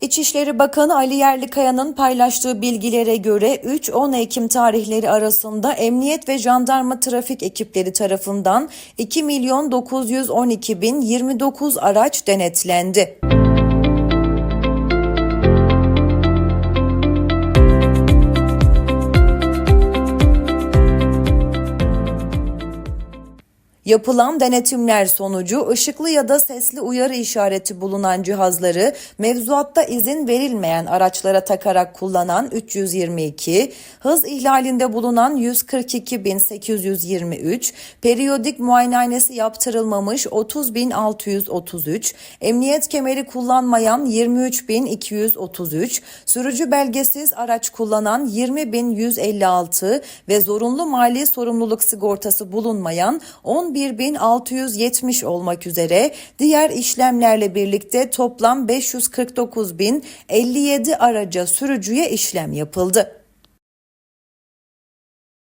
İçişleri Bakanı Ali Yerlikaya'nın paylaştığı bilgilere göre 3-10 Ekim tarihleri arasında emniyet ve jandarma trafik ekipleri tarafından 2 milyon 912 bin 29 araç denetlendi. Yapılan denetimler sonucu ışıklı ya da sesli uyarı işareti bulunan cihazları mevzuatta izin verilmeyen araçlara takarak kullanan 322, hız ihlalinde bulunan 142.823, periyodik muayenehanesi yaptırılmamış 30.633, emniyet kemeri kullanmayan 23.233, sürücü belgesiz araç kullanan 20.156 ve zorunlu mali sorumluluk sigortası bulunmayan 11.670 olmak üzere diğer işlemlerle birlikte toplam 549.057 araca sürücüye işlem yapıldı.